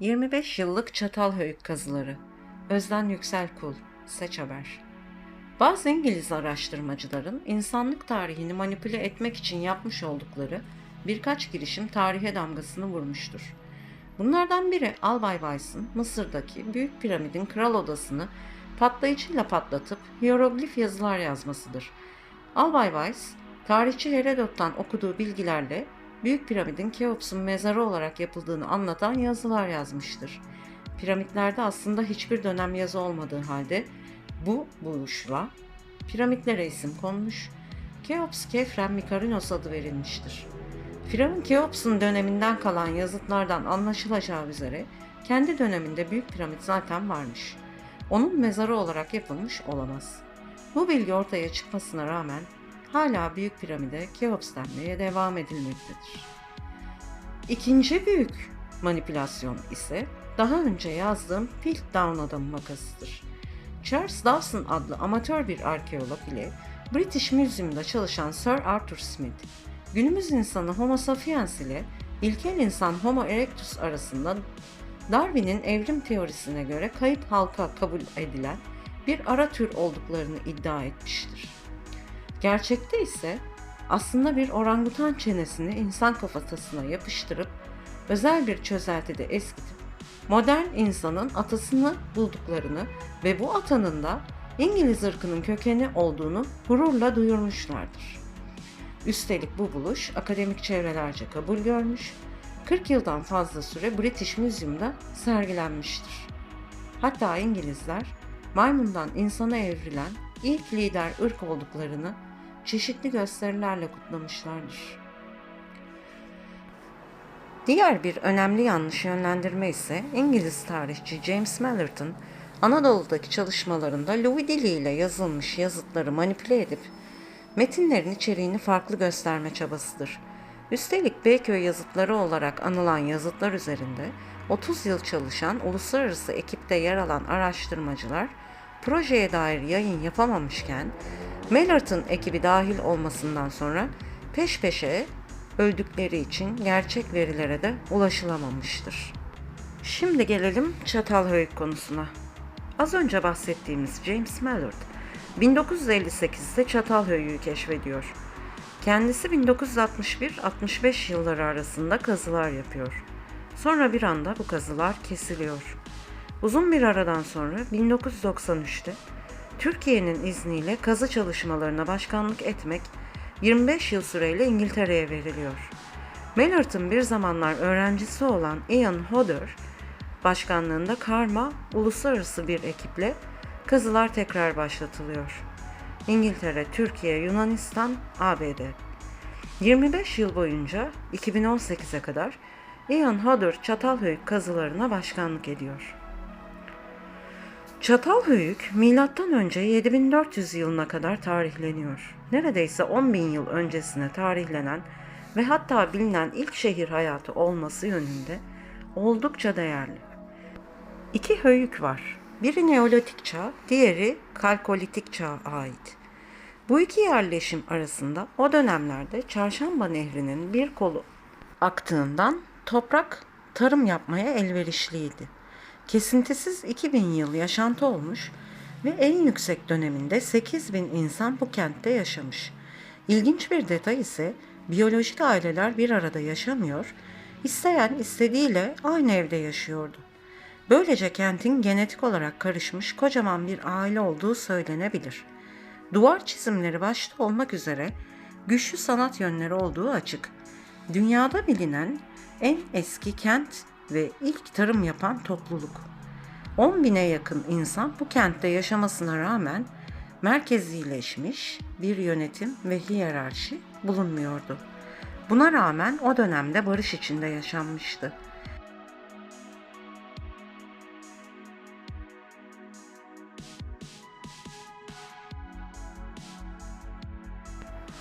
25 yıllık Çatalhöyük kazıları. Özden Yükselkul, Seç Haber. Bazı İngiliz araştırmacıların insanlık tarihini manipüle etmek için yapmış oldukları birkaç girişim tarihe damgasını vurmuştur. Bunlardan biri Albay Weiss'ın Mısır'daki Büyük Piramidin kral odasını patlayıcıyla patlatıp hieroglif yazılar yazmasıdır. Albay Weiss, tarihçi Herodot'tan okuduğu bilgilerle Büyük Piramidin Keops'un mezarı olarak yapıldığını anlatan yazılar yazmıştır. Piramitlerde aslında hiçbir dönem yazı olmadığı halde bu buluşla piramitlere isim konmuş, Keops Kefren Mikarinos adı verilmiştir. Firavun Keops'un döneminden kalan yazıtlardan anlaşılacağı üzere kendi döneminde Büyük Piramit zaten varmış. Onun mezarı olarak yapılmış olamaz. Bu bilgi ortaya çıkmasına rağmen hala Büyük Piramide Keops denmeye devam edilmektedir. İkinci büyük manipülasyon ise daha önce yazdığım Piltdown adamı makasıdır. Charles Dawson adlı amatör bir arkeolog ile British Museum'da çalışan Sir Arthur Smith, günümüz insanı Homo sapiens ile ilkel insan Homo erectus arasında Darwin'in evrim teorisine göre kayıp halka kabul edilen bir ara tür olduklarını iddia etmiştir. Gerçekte ise aslında bir orangutan çenesini insan kafatasına yapıştırıp özel bir çözeltide eskitip modern insanın atasını bulduklarını ve bu atanın da İngiliz ırkının kökeni olduğunu gururla duyurmuşlardır. Üstelik bu buluş akademik çevrelerce kabul görmüş, 40 yıldan fazla süre British Museum'da sergilenmiştir. Hatta İngilizler maymundan insana evrilen ilk lider ırk olduklarını çeşitli gösterilerle kutlamışlardır. Diğer bir önemli yanlış yönlendirme ise İngiliz tarihçi James Mallerton, Anadolu'daki çalışmalarında Louis dili ile yazılmış yazıtları manipüle edip metinlerin içeriğini farklı gösterme çabasıdır. Üstelik Beyköy yazıtları olarak anılan yazıtlar üzerinde 30 yıl çalışan uluslararası ekipte yer alan araştırmacılar projeye dair yayın yapamamışken Mallerton ekibi dahil olmasından sonra peş peşe öldükleri için gerçek verilere de ulaşılamamıştır. Şimdi gelelim Çatalhöyük konusuna. Az önce bahsettiğimiz James Mallard 1958'de Çatalhöyük'ü keşfediyor. Kendisi 1961-65 yılları arasında kazılar yapıyor. Sonra bir anda bu kazılar kesiliyor. Uzun bir aradan sonra 1993'te Türkiye'nin izniyle kazı çalışmalarına başkanlık etmek 25 yıl süreyle İngiltere'ye veriliyor. Mallard'ın bir zamanlar öğrencisi olan Ian Hodder, başkanlığında Karma uluslararası bir ekiple kazılar tekrar başlatılıyor. İngiltere, Türkiye, Yunanistan, ABD. 25 yıl boyunca 2018'e kadar Ian Hodder Çatalhöyük kazılarına başkanlık ediyor. Çatalhöyük önce 7400 yılına kadar tarihleniyor. Neredeyse 10 bin yıl öncesine tarihlenen ve hatta bilinen ilk şehir hayatı olması yönünde oldukça değerli. İki höyük var. Biri Neolitik çağ, diğeri Kalkolitik çağa ait. Bu iki yerleşim arasında o dönemlerde Çarşamba Nehri'nin bir kolu aktığından toprak tarım yapmaya elverişliydi. Kesintisiz 2000 yıl yaşantı olmuş ve en yüksek döneminde 8000 insan bu kentte yaşamış. İlginç bir detay ise biyolojik aileler bir arada yaşamıyor, isteyen istediğiyle aynı evde yaşıyordu. Böylece kentin genetik olarak karışmış kocaman bir aile olduğu söylenebilir. Duvar çizimleri başta olmak üzere güçlü sanat yönleri olduğu açık. Dünyada bilinen en eski kent ve ilk tarım yapan topluluk. 10 bine yakın insan bu kentte yaşamasına rağmen merkezileşmiş bir yönetim ve hiyerarşi bulunmuyordu. Buna rağmen o dönemde barış içinde yaşanmıştı.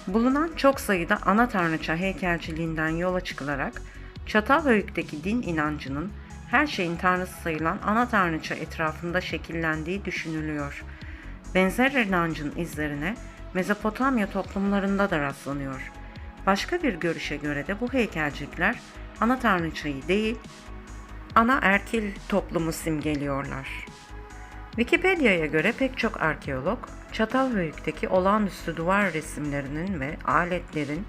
Bulunan çok sayıda ana tanrıça heykelciliğinden yola çıkılarak Çatalhöyük'teki din inancının her şeyin tanrısı sayılan ana tanrıça etrafında şekillendiği düşünülüyor. Benzer inancın izlerine Mezopotamya toplumlarında da rastlanıyor. Başka bir görüşe göre de bu heykelcikler ana tanrıçayı değil, ana erkil toplumu simgeliyorlar. Wikipedia'ya göre pek çok arkeolog, Çatalhöyük'teki olağanüstü duvar resimlerinin ve aletlerin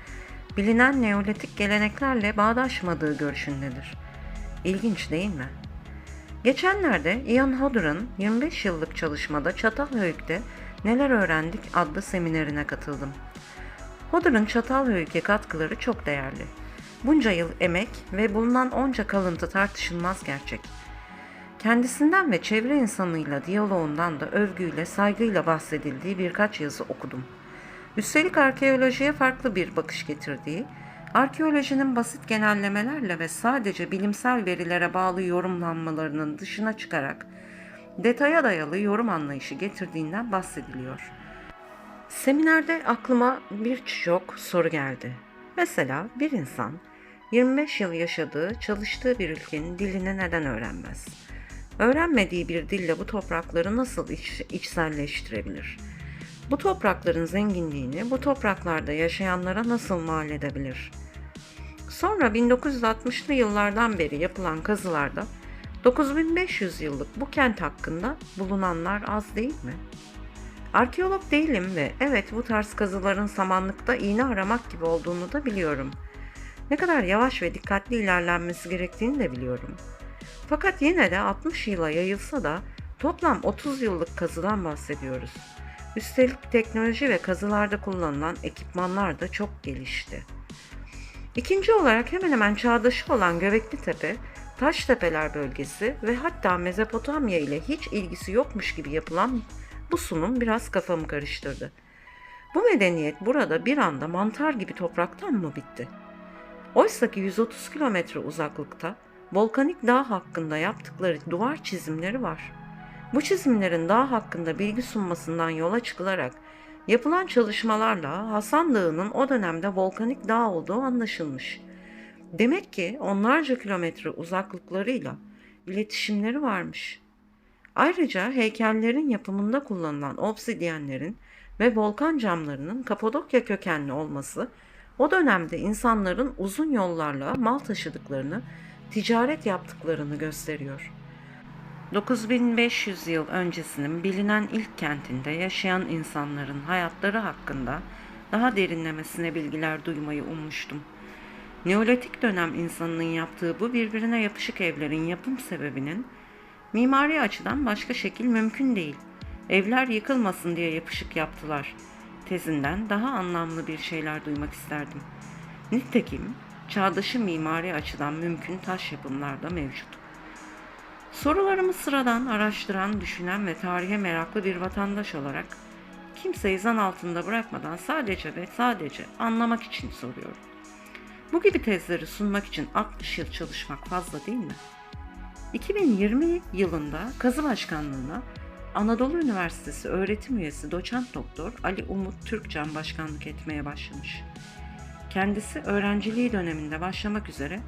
bilinen neolitik geleneklerle bağdaşmadığı görüşündedir. İlginç değil mi? Geçenlerde Ian Hodder'ın 25 yıllık çalışmada Çatalhöyük'te Neler Öğrendik adlı seminerine katıldım. Hodder'ın Çatalhöyük'e katkıları çok değerli. Bunca yıl emek ve bulunan onca kalıntı tartışılmaz gerçek. Kendisinden ve çevre insanıyla diyaloğundan da övgüyle, saygıyla bahsedildiği birkaç yazı okudum. Üstelik arkeolojiye farklı bir bakış getirdiği, arkeolojinin basit genellemelerle ve sadece bilimsel verilere bağlı yorumlanmalarının dışına çıkarak detaya dayalı yorum anlayışı getirdiğinden bahsediliyor. Seminerde aklıma birçok soru geldi. Mesela bir insan 25 yıl yaşadığı, çalıştığı bir ülkenin dilini neden öğrenmez? Öğrenmediği bir dille bu toprakları nasıl iç, içselleştirebilir? Bu toprakların zenginliğini bu topraklarda yaşayanlara nasıl mal edebilir? Sonra 1960'lı yıllardan beri yapılan kazılarda 9500 yıllık bu kent hakkında bulunanlar az değil mi? Arkeolog değilim ve evet bu tarz kazıların samanlıkta iğne aramak gibi olduğunu da biliyorum. Ne kadar yavaş ve dikkatli ilerlenmesi gerektiğini de biliyorum. Fakat yine de 60 yıla yayılsa da toplam 30 yıllık kazıdan bahsediyoruz. Üstelik teknoloji ve kazılarda kullanılan ekipmanlar da çok gelişti. İkinci olarak hemen hemen çağdaşı olan Göbekli Tepe, Taştepeler bölgesi ve hatta Mezopotamya ile hiç ilgisi yokmuş gibi yapılan bu sunum biraz kafamı karıştırdı. Bu medeniyet burada bir anda mantar gibi topraktan mı bitti? Oysa ki 130 kilometre uzaklıkta volkanik dağ hakkında yaptıkları duvar çizimleri var. Bu çizimlerin dağ hakkında bilgi sunmasından yola çıkılarak yapılan çalışmalarla Hasan Dağı'nın o dönemde volkanik dağ olduğu anlaşılmış. Demek ki onlarca kilometre uzaklıklarıyla iletişimleri varmış. Ayrıca heykellerin yapımında kullanılan obsidyenlerin ve volkan camlarının Kapadokya kökenli olması o dönemde insanların uzun yollarla mal taşıdıklarını, ticaret yaptıklarını gösteriyor. 9500 yıl öncesinin bilinen ilk kentinde yaşayan insanların hayatları hakkında daha derinlemesine bilgiler duymayı ummuştum. Neolitik dönem insanının yaptığı bu birbirine yapışık evlerin yapım sebebinin mimari açıdan başka şekil mümkün değil. Evler yıkılmasın diye yapışık yaptılar. Tezinden daha anlamlı bir şeyler duymak isterdim. Nitekim çağdaşı mimari açıdan mümkün taş yapımlar da mevcut. Sorularımı sıradan araştıran, düşünen ve tarihe meraklı bir vatandaş olarak kimseyi zan altında bırakmadan sadece ve sadece anlamak için soruyorum. Bu gibi tezleri sunmak için 60 yıl çalışmak fazla değil mi? 2020 yılında kazı başkanlığına Anadolu Üniversitesi öğretim üyesi doçent doktor Ali Umut Türkcan başkanlık etmeye başlamış. Kendisi öğrenciliği döneminde başlamak üzere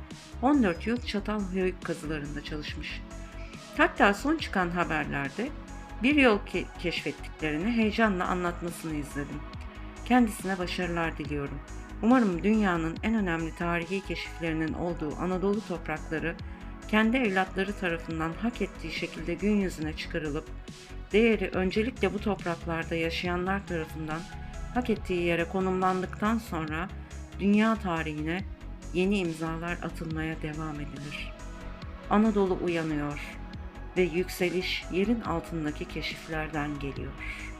14 yıl Çatalhöyük kazılarında çalışmış. Hatta son çıkan haberlerde bir yol ke- keşfettiklerini heyecanla anlatmasını izledim. Kendisine başarılar diliyorum. Umarım dünyanın en önemli tarihi keşiflerinin olduğu Anadolu toprakları kendi evlatları tarafından hak ettiği şekilde gün yüzüne çıkarılıp değeri öncelikle bu topraklarda yaşayanlar tarafından hak ettiği yere konumlandıktan sonra dünya tarihine yeni imzalar atılmaya devam edilir. Anadolu uyanıyor ve yükseliş yerin altındaki keşiflerden geliyor.''